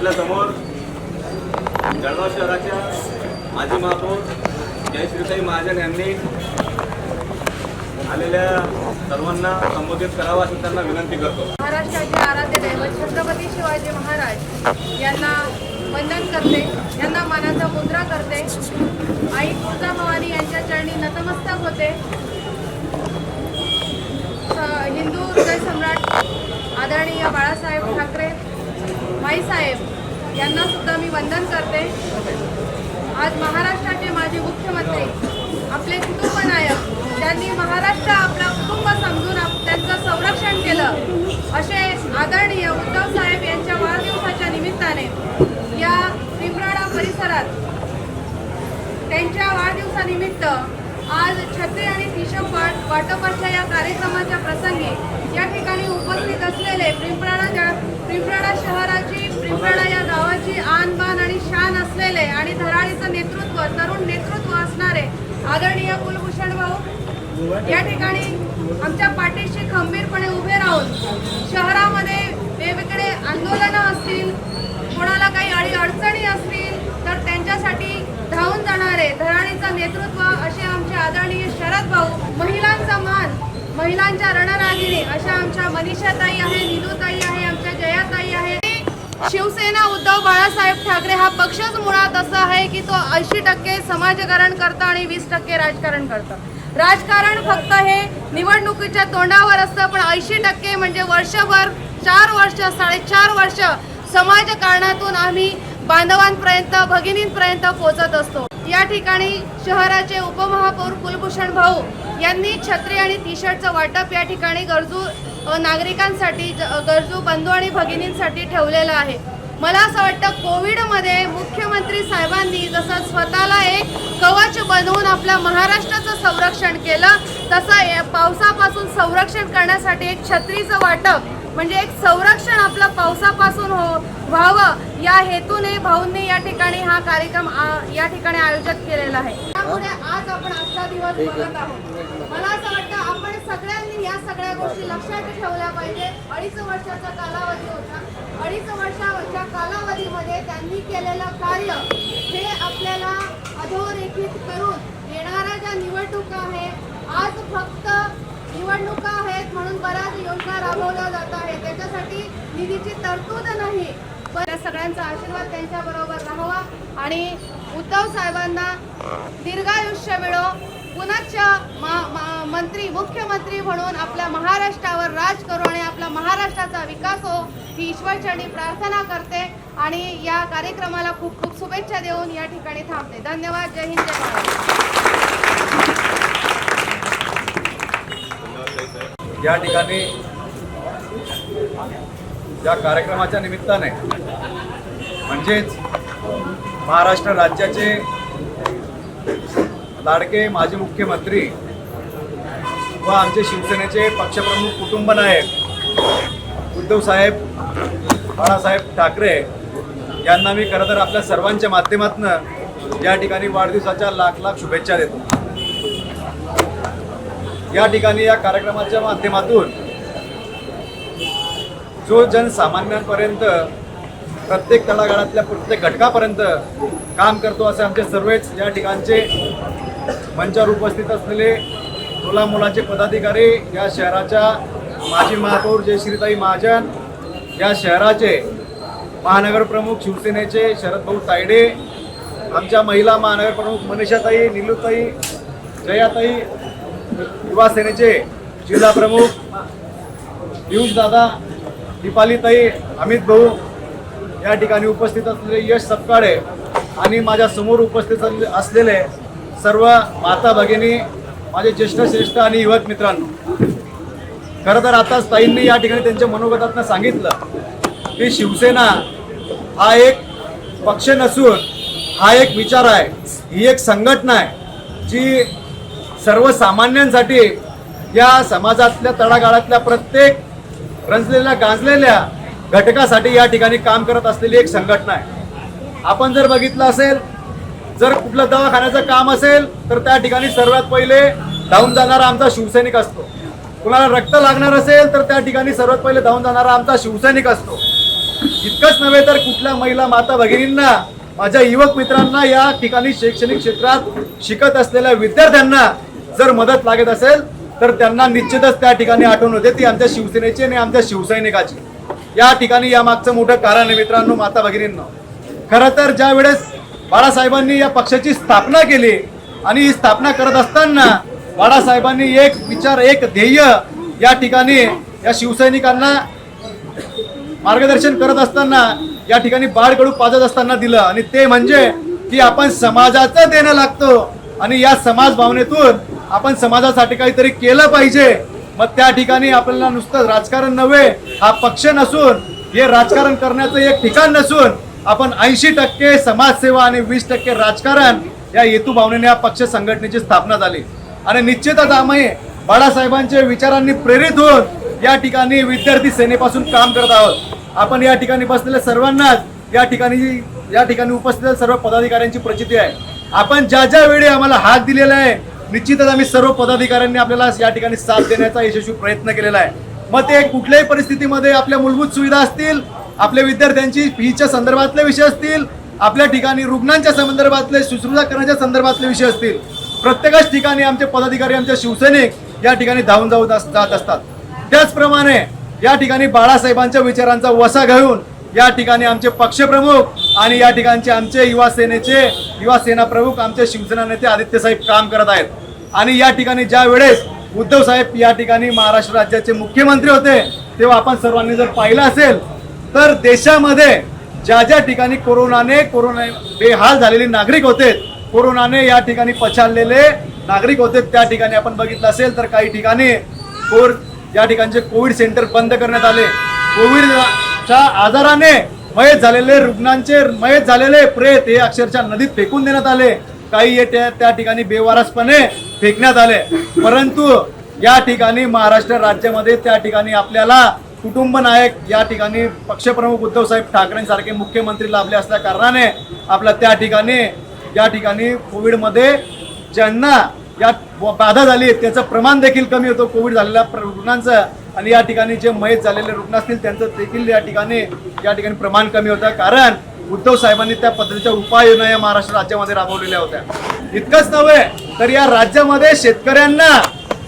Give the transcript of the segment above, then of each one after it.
आपल्यासमोर जळगाव शहराच्या माजी महापौर जयश्रीताई महाजन यांनी आलेल्या सर्वांना संबोधित करावा अशी त्यांना विनंती करतो. महाराष्ट्राचे आराध्य दैवत छत्रपती शिवाजी महाराज यांना वंदन करते यांना मानाचा मुद्रा करते. आई तुळजा भवानी यांच्या चरणी नतमस्तक होते. हिंदू हृदय सम्राट आदरणीय बाळासाहेब ठाकरे माईसाहेब यांना सुद्धा मी वंदन करते. आज महाराष्ट्राचे माजी मुख्यमंत्री आपले कुटुंबनायक त्यांनी महाराष्ट्र आपला कुटुंब समजून त्यांचं संरक्षण केलं. असे आदरणीय उद्धव साहेब यांच्या वाढदिवसाच्या निमित्ताने या पिंपराळा परिसरात त्यांच्या वाढदिवसानिमित्त आज छत्री आणि टिशप वाट वाटपाच्या या कार्यक्रमाच्या प्रसंगी या ठिकाणी उपस्थित असलेले पिंपराणा ज- शहराची पिंपराणा या गावाची आन बान आणि शान असलेले आणि धराळीचं नेतृत्व तरुण नेतृत्व असणारे आदरणीय कुलभूषण भाऊ या ठिकाणी आमच्या पाठीशी खंबीरपणे उभे राहून शहरामध्ये वेगवेगळे आंदोलनं असतील कोणाला काही अडी अडचणी असतील तर त्यांच्यासाठी धावून जाणारे धराणीचं नेतृत्व आदरणीय शरद भाऊ महिलांचा मान महिलांच्या रणरागिणी अशा आमच्या मनीषाताई आहे निलूताई आहे आमच्या जयाताई आहे. शिवसेना उद्धव बाळासाहेब ठाकरे हा पक्षच मुळात असा आहे की तो ऐंशी टक्के समाजकारण करतं आणि वीस टक्के राजकारण करतं. राजकारण फक्त हे निवडणुकीच्या तोंडावर असतं पण ऐंशी टक्के म्हणजे वर्षभर चार वर्ष साडेचार वर्ष समाजकारणातून आम्ही बांधवांपर्यंत भगिनींपर्यंत पोचत असतो. या ठिकाणी शहराचे उपमहापौर कुलभूषण भाऊ यांनी छत्री आणि टी शर्टचं वाटप या ठिकाणी गरजू नागरिकांसाठी ज- गरजू बंधू आणि भगिनींसाठी ठेवलेलं आहे. मला असं वाटतं कोविडमध्ये मुख्यमंत्री साहेबांनी जसं स्वतःला एक कवच बनवून आपल्या महाराष्ट्राचं संरक्षण केलं तसं या पावसापासून संरक्षण करण्यासाठी एक छत्रीचं वाटप म्हणजे एक संरक्षण आपलं पावसापासून हो व्हावं. या हेतूने भाऊंनी या ठिकाणी हा कार्यक्रम या ठिकाणी आयोजित केलेला आहे. त्यामुळे आज आपण आजचा दिवस बघत आहोत. मला असं वाटतं आपण सगळ्यांनी या सगळ्या गोष्टी लक्षात ठेवल्या पाहिजे. अडीच वर्षाचा कालावधी होता. अडीच वर्षाच्या कालावधीमध्ये त्यांनी केलेलं कार्य हे आपल्याला अधोरेखित करून येणाऱ्या ज्या निवडणुका आहे आज फक्त निवडणुका आहेत म्हणून बऱ्याच योजना राबवल्या जात आहेत. त्याच्यासाठी निधीची तरतूद नाही. पण सगळ्यांचा आशीर्वाद त्यांच्या बरोबर राहावा. आणि उद्धव साहेबांना दीर्घायुष्य मिळो. पुनश्च मा- मंत्री मुख्यमंत्री म्हणून आपल्या महाराष्ट्रावर राज करू आणि आपला महाराष्ट्राचा विकास हो ही ईश्वरचरणी प्रार्थना करते. आणि या कार्यक्रमाला खूप खूप शुभेच्छा देऊन या ठिकाणी थांबते. धन्यवाद. जय हिंद जय महाराष्ट्र या ठिकाणी या कार्यक्रमाच्या निमित्ताने म्हणजेच महाराष्ट्र राज्याचे लाडके माजी मुख्यमंत्री व आमचे शिवसेनेचे पक्षप्रमुख कुटुंबनायक उद्धवसाहेब बाळासाहेब ठाकरे यांना मी खरं तर आपल्या सर्वांच्या माध्यमातून या ठिकाणी वाढदिवसाच्या लाख लाख शुभेच्छा देतो. या ठिकाणी या कार्यक्रमाच्या माध्यमातून जो जनसामान्यांपर्यंत प्रत्येक तळागाळातल्या प्रत्येक घटकापर्यंत काम करतो असे आमचे सर्वच या ठिकाणचे मंचावर उपस्थित असलेले मुला मुलाचे पदाधिकारी या शहराच्या माजी महापौर जयश्रीताई महाजन या शहराचे महानगर प्रमुख शिवसेनेचे शरदभाऊ तायडे आमच्या महिला महानगर प्रमुख मनीषाताई निलूताई जयाताई युवा सेनेचे जिल्हा प्रमुख पियुष दादा दीपालीताई अमित भाऊ या ठिकाणी उपस्थित असलेले यश सपकाळे आणि माझ्यासमोर उपस्थित असले- असलेले सर्व माता भगिनी माझे ज्येष्ठ श्रेष्ठ आणि युवक मित्रांनो. खरं तर आता ताईंनी या ठिकाणी त्यांच्या मनोगतातनं सांगितलं की शिवसेना हा एक पक्ष नसून हा एक विचार आहे ही एक संघटना आहे जी सर्वसामान्यांसाठी या समाजातल्या तळागाळातल्या प्रत्येक रंजलेल्या गांजलेल्या घटकासाठी या ठिकाणी काम करत असलेली एक संघटना आहे. आपण जर बघितलं असेल जर कुठलं दवाखान्याचं काम असेल तर त्या ठिकाणी सर्वात पहिले धावून जाणारा आमचा शिवसैनिक असतो. कुणाला रक्त लागणार असेल तर त्या ठिकाणी सर्वात पहिले धावून जाणारा आमचा शिवसैनिक असतो. इतकंच नव्हे तर कुठल्या महिला माता भगिनींना माझ्या युवक मित्रांना या ठिकाणी शैक्षणिक क्षेत्रात शिकत असलेल्या विद्यार्थ्यांना जर मदत लागत असेल तर त्यांना निश्चितच त्या ठिकाणी आठवण होते. ती आमच्या शिवसेनेची आणि आमच्या शिवसैनिकाची. या ठिकाणी या मागचं मोठं कारण आहे मित्रांनो माता भगिनींना. खरं तर ज्या वेळेस बाळासाहेबांनी या पक्षाची स्थापना केली आणि ही स्थापना करत असताना बाळासाहेबांनी एक विचार एक ध्येय या ठिकाणी या शिवसैनिकांना मार्गदर्शन करत असताना या ठिकाणी बाळकडू पाजत असताना दिलं. आणि ते म्हणजे की आपण समाजाचं देणं लागतो. आणि या समाज भावनेतून आपण समाजासाठी काहीतरी केलं पाहिजे. मग त्या ठिकाणी आपल्याला नुसतं राजकारण नव्हे हा पक्ष नसून हे राजकारण करण्याचं एक ठिकाण नसून आपण ऐंशी टक्के समाजसेवा आणि वीस टक्के राजकारण या हेतू भावनेने या पक्ष संघटनेची स्थापना झाली. आणि निश्चितच आम्ही बाळासाहेबांच्या विचारांनी प्रेरित होऊन या ठिकाणी विद्यार्थी सेनेपासून काम करत आहोत. आपण या ठिकाणी बसलेल्या सर्वांनाच या ठिकाणी या ठिकाणी उपस्थित सर्व पदाधिकाऱ्यांची प्रचिती आहे. आपण ज्या ज्या वेळी आम्हाला हात दिलेला आहे निश्चितच आम्ही सर्व पदाधिकाऱ्यांनी आपल्याला या ठिकाणी साथ देण्याचा यशस्वी प्रयत्न केलेला आहे. मग ते कुठल्याही परिस्थितीमध्ये आपल्या मूलभूत सुविधा असतील आपल्या विद्यार्थ्यांची फीच्या संदर्भातले विषय असतील आपल्या ठिकाणी रुग्णांच्या संदर्भातले शुश्रूषा करण्याच्या संदर्भातले विषय असतील प्रत्येकच ठिकाणी आमचे पदाधिकारी आमचे शिवसैनिक या ठिकाणी धावून जाऊन जात असतात. त्याचप्रमाणे या ठिकाणी बाळासाहेबांच्या विचारांचा वसा घेऊन या ठिकाणी आमचे पक्षप्रमुख आणि या ठिकाणचे आमचे युवा सेनेचे युवा सेना प्रमुख आमचे शिवसेना नेते आदित्यसाहेब काम करत आहेत. आणि या ठिकाणी ज्या वेळेस उद्धव साहेब या ठिकाणी महाराष्ट्र राज्याचे मुख्यमंत्री होते तेव्हा आपण सर्वांनी जर पाहिलं असेल तर देशामध्ये ज्या ज्या ठिकाणी कोरोनाने कोरोना बेहाल झालेले नागरिक होते कोरोनाने या ठिकाणी पछाडलेले नागरिक होते त्या ठिकाणी आपण बघितलं असेल तर काही ठिकाणी कोर या ठिकाणचे कोविड सेंटर बंद करण्यात आले. कोविडच्या आजाराने मयत झालेले रुग्णांचे मयत झालेले प्रेत हे अक्षरशः नदीत फेकून देण्यात आले. काही हे त्या त्या ठिकाणी बेवारसपणे फेकण्यात आले. परंतु या ठिकाणी महाराष्ट्र राज्यामध्ये त्या ठिकाणी आपल्याला कुटुंब नायक या ठिकाणी पक्षप्रमुख उद्धवसाहेब ठाकरेंसारखे मुख्यमंत्री लाभले असल्या कारणाने आपल्या त्या ठिकाणी या ठिकाणी कोविडमध्ये ज्यांना या बाधा झाली त्याचं प्रमाण देखील कमी होतं. कोविड झालेल्या रुग्णांचं आणि या ठिकाणी जे मयत झालेले रुग्ण असतील त्यांचं देखील या ठिकाणी या ठिकाणी प्रमाण कमी होतं. कारण उद्धव साहेबांनी त्या पद्धतीच्या उपाययोजना या महाराष्ट्र राज्यामध्ये राबवलेल्या होत्या. इतकंच नव्हे तर या राज्यामध्ये शेतकऱ्यांना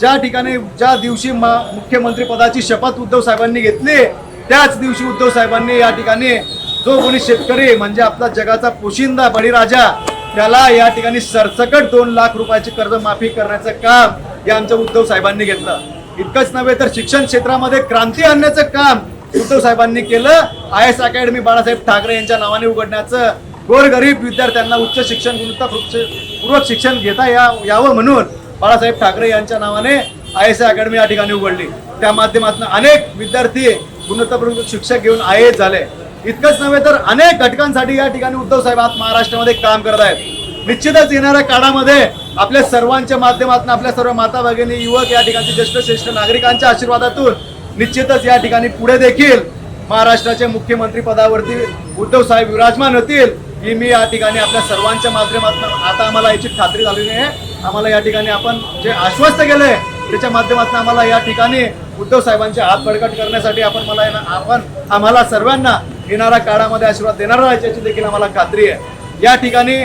ज्या ठिकाणी ज्या दिवशी मा- मुख्यमंत्री पदाची शपथ उद्धव साहेबांनी घेतली त्याच दिवशी उद्धव साहेबांनी या ठिकाणी जो कोणी शेतकरी म्हणजे आपला जगाचा पोशिंदा बळीराजा त्याला या ठिकाणी सरसकट दोन लाख रुपयाची कर्ज माफी करण्याचं काम या आमच्या उद्धव साहेबांनी घेतलं. इतकंच नव्हे तर शिक्षण क्षेत्रामध्ये क्रांती आणण्याचं काम उद्धव साहेबांनी केलं. I S academy Balasaheb Thackeray यांच्या नावाने उघडण्याचं गोरगरीब विद्यार्थ्यांना उच्च शिक्षण गुणवत्तापूर्वक शिक्षण घेता या यावं म्हणून बाळासाहेब ठाकरे यांच्या नावाने आय एस अकॅडमी या ठिकाणी उघडली. त्या माध्यमातून अनेक विद्यार्थी गुणवत्तापूर्वक शिक्षक घेऊन आय एस झाले. इतकंच नव्हे तर अनेक घटकांसाठी या ठिकाणी उद्धव साहेब आज महाराष्ट्रामध्ये काम करत आहेत. निश्चितच येणाऱ्या काळामध्ये आपल्या सर्वांच्या माध्यमातून आपल्या सर्व माता भगिनी युवक या ठिकाणचे ज्येष्ठ श्रेष्ठ नागरिकांच्या आशीर्वादातून निश्चितच या ठिकाणी पुढे देखील महाराष्ट्राचे मुख्यमंत्री पदावरती उद्धव साहेब विराजमान होतील. ही मी या ठिकाणी आपल्या सर्वांच्या माध्यमातून आता आम्हाला याची खात्री झालेली आहे. आम्हाला या ठिकाणी आपण जे आश्वस्त केलंय त्याच्या माध्यमातून आम्हाला या ठिकाणी उद्धव साहेबांचे हात बळकट करण्यासाठी आपण मला येणा- आपण आम्हाला सर्वांना येणाऱ्या काळामध्ये आशीर्वाद देणार आहे याची देखील आम्हाला खात्री आहे. या ठिकाणी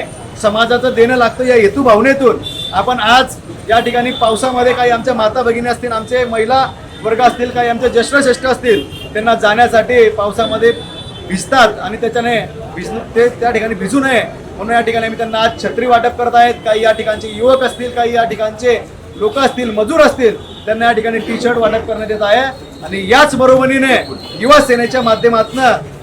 समाजाचं देणं लागतं या हेतू भावनेतून आपण आज या ठिकाणी पावसामध्ये काही आमच्या माता भगिनी असतील आमचे महिला वर्ग असतील काही आमचे ज्येष्ठ श्रेष्ठ असतील त्यांना जाण्यासाठी पावसामध्ये भिजतात आणि त्याच्याने भिज ते त्या ठिकाणी भिजू नये. म्हणून या ठिकाणी आम्ही त्यांना आज छत्री वाटप करत आहेत. काही या ठिकाणचे युवक असतील काही या ठिकाणचे लोक असतील मजूर असतील त्यांना या ठिकाणी टी शर्ट वाटप करण्यात येत आहे. आणि याच बरोबरीने युवा सेनेच्या माध्यमातून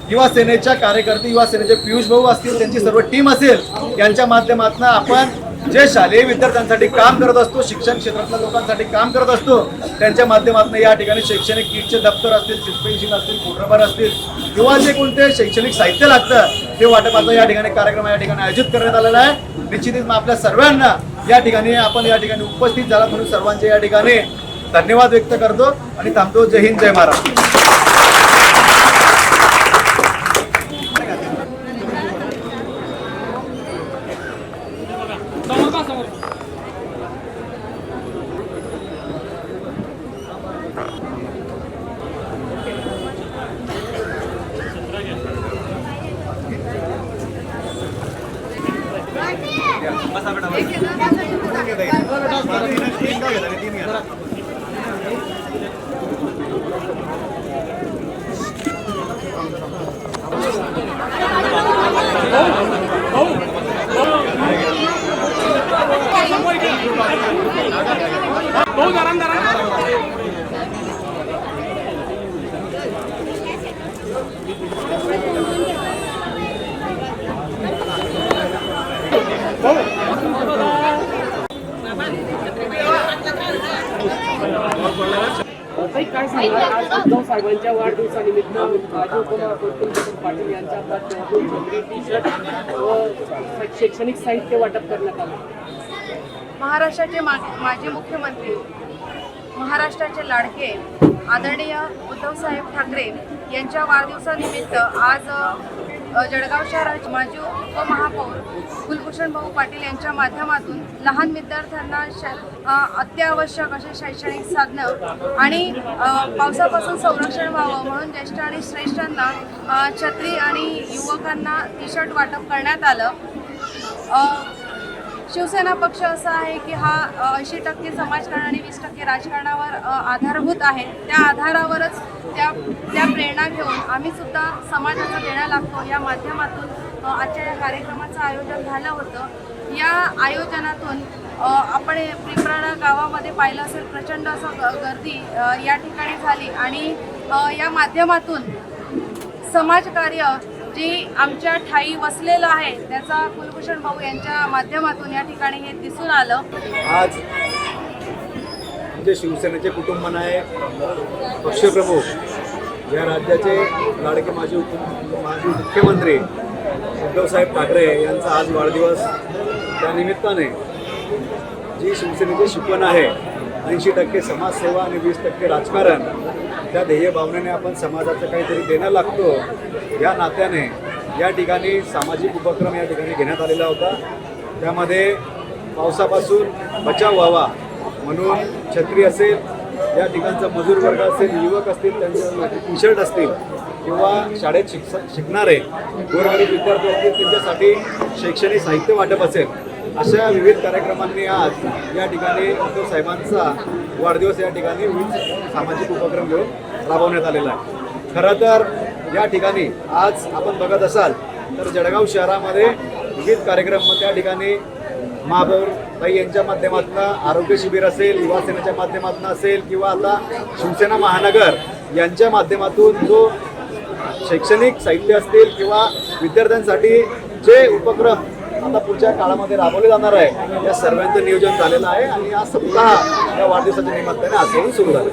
युवा सेनेच्या कार्यकर्ते युवा सेनेचे पियुष भाऊ असतील त्यांची सर्व टीम असेल यांच्या माध्यमातून आपण जे शालेय विद्यार्थ्यांसाठी काम करत असतो शिक्षण क्षेत्रातल्या लोकांसाठी काम करत असतो त्यांच्या माध्यमातून या ठिकाणी शैक्षणिक किटचे दप्तर असतील पेन्सिल असतील फोटोबर असतील किंवा जे कोणते शैक्षणिक साहित्य लागतं ते वाटपाचा या ठिकाणी कार्यक्रम या ठिकाणी आयोजित करण्यात आलेला आहे. निश्चितच मग आपल्या सर्वांना या ठिकाणी आपण या ठिकाणी उपस्थित झाला म्हणून सर्वांचे या ठिकाणी धन्यवाद व्यक्त करतो आणि थांबतो. जय हिंद जय महाराष्ट्र. एक आहे ना, त्यासाठी पुढं. ताई, काय सांगणार आज उद्धव साहेबांच्या वाढदिवसानिमित्त माजी उपमुख्यमंत्री पाटील यांच्या टी शर्ट व शैक्षणिक साहित्य वाटप करण्यात आलं. महाराष्ट्राचे मा माजी मुख्यमंत्री महाराष्ट्राचे लाडके आदरणीय उद्धवसाहेब ठाकरे यांच्या वाढदिवसानिमित्त आज जळगाव शहराचे माजी उपमहापौर कुलभूषण भाऊ पाटील यांच्या माध्यमातून लहान विद्यार्थ्यांना अत्यावश्यक असे शैक्षणिक साधनं आणि पावसापासून संरक्षण व्हावं म्हणून ज्येष्ठ आणि श्रेष्ठांना छत्री आणि युवकांना टी शर्ट वाटप करण्यात आलं. शिवसेना पक्ष असा आहे की हा ऐंशी टक्के समाजकारण आणि वीस टक्के राजकारणावर आधारभूत आहे. त्या आधारावरच त्या त्या प्रेरणा घेऊन आम्ही सुद्धा समाजाचा देणं लागतो. या माध्यमातून आजच्या या कार्यक्रमाचं आयोजन झालं होतं. या आयोजनातून आपण हे पिंपराळा गावामध्ये पाहिलं असेल प्रचंड असं ग- गर्दी या ठिकाणी झाली. आणि या माध्यमातून समाजकार्य जी आमच्या ठाई वसलेलं आहे त्याचा कुलभूषण भाऊ यांच्या माध्यमातून या ठिकाणी हे दिसून आलं. आज जे शिवसेनेचे कुटुंब आहे पक्षप्रमुख या राज्याचे लाडके माजी उप माजी मुख्यमंत्री उद्धवसाहेब ठाकरे यांचा आज वाढदिवस त्या निमित्ताने. जी शिवसेनेची शिकवण आहे ऐंशी टक्के समाजसेवा आणि वीस टक्के राजकारण त्या ध्येय भावनेने आपण समाजाचं काहीतरी देणं लागतो या नात्याने. या ठिकाणी सामाजिक उपक्रम या ठिकाणी घेण्यात आलेला होता. त्यामध्ये पावसापासून बचाव व्हावा म्हणून छत्री असेल या ठिकाणचा मजूर वर्ग असेल युवक असतील त्यांच्यासाठी टी शर्ट असतील किंवा शाळेत शिक्ष शिकणारे गोरगरीब विद्यार्थी असतील त्यांच्यासाठी शैक्षणिक साहित्य वाटप असेल. अशा विविध कार्यक्रमांनी आज या ठिकाणी उद्धव साहेबांचा वाढदिवस या ठिकाणी विविध सामाजिक उपक्रम घेऊन राबवण्यात आलेला आहे. खरं तर या ठिकाणी आज आपण बघत असाल तर जळगाव शहरामध्ये विविध कार्यक्रम त्या ठिकाणी महापौर ताई यांच्या माध्यमातून आरोग्य शिबिर असेल युवा सेनेच्या माध्यमातून असेल किंवा आता शिवसेना महानगर यांच्या माध्यमातून जो शैक्षणिक साहित्य असतील किंवा विद्यार्थ्यांसाठी जे उपक्रम आता पुढच्या काळामध्ये राबवले जाणार आहे या सर्वांचं नियोजन झालेलं आहे आणि आज सप्ताह या वाढदिवसाच्या निमित्ताने आजपासून सुरू झालं.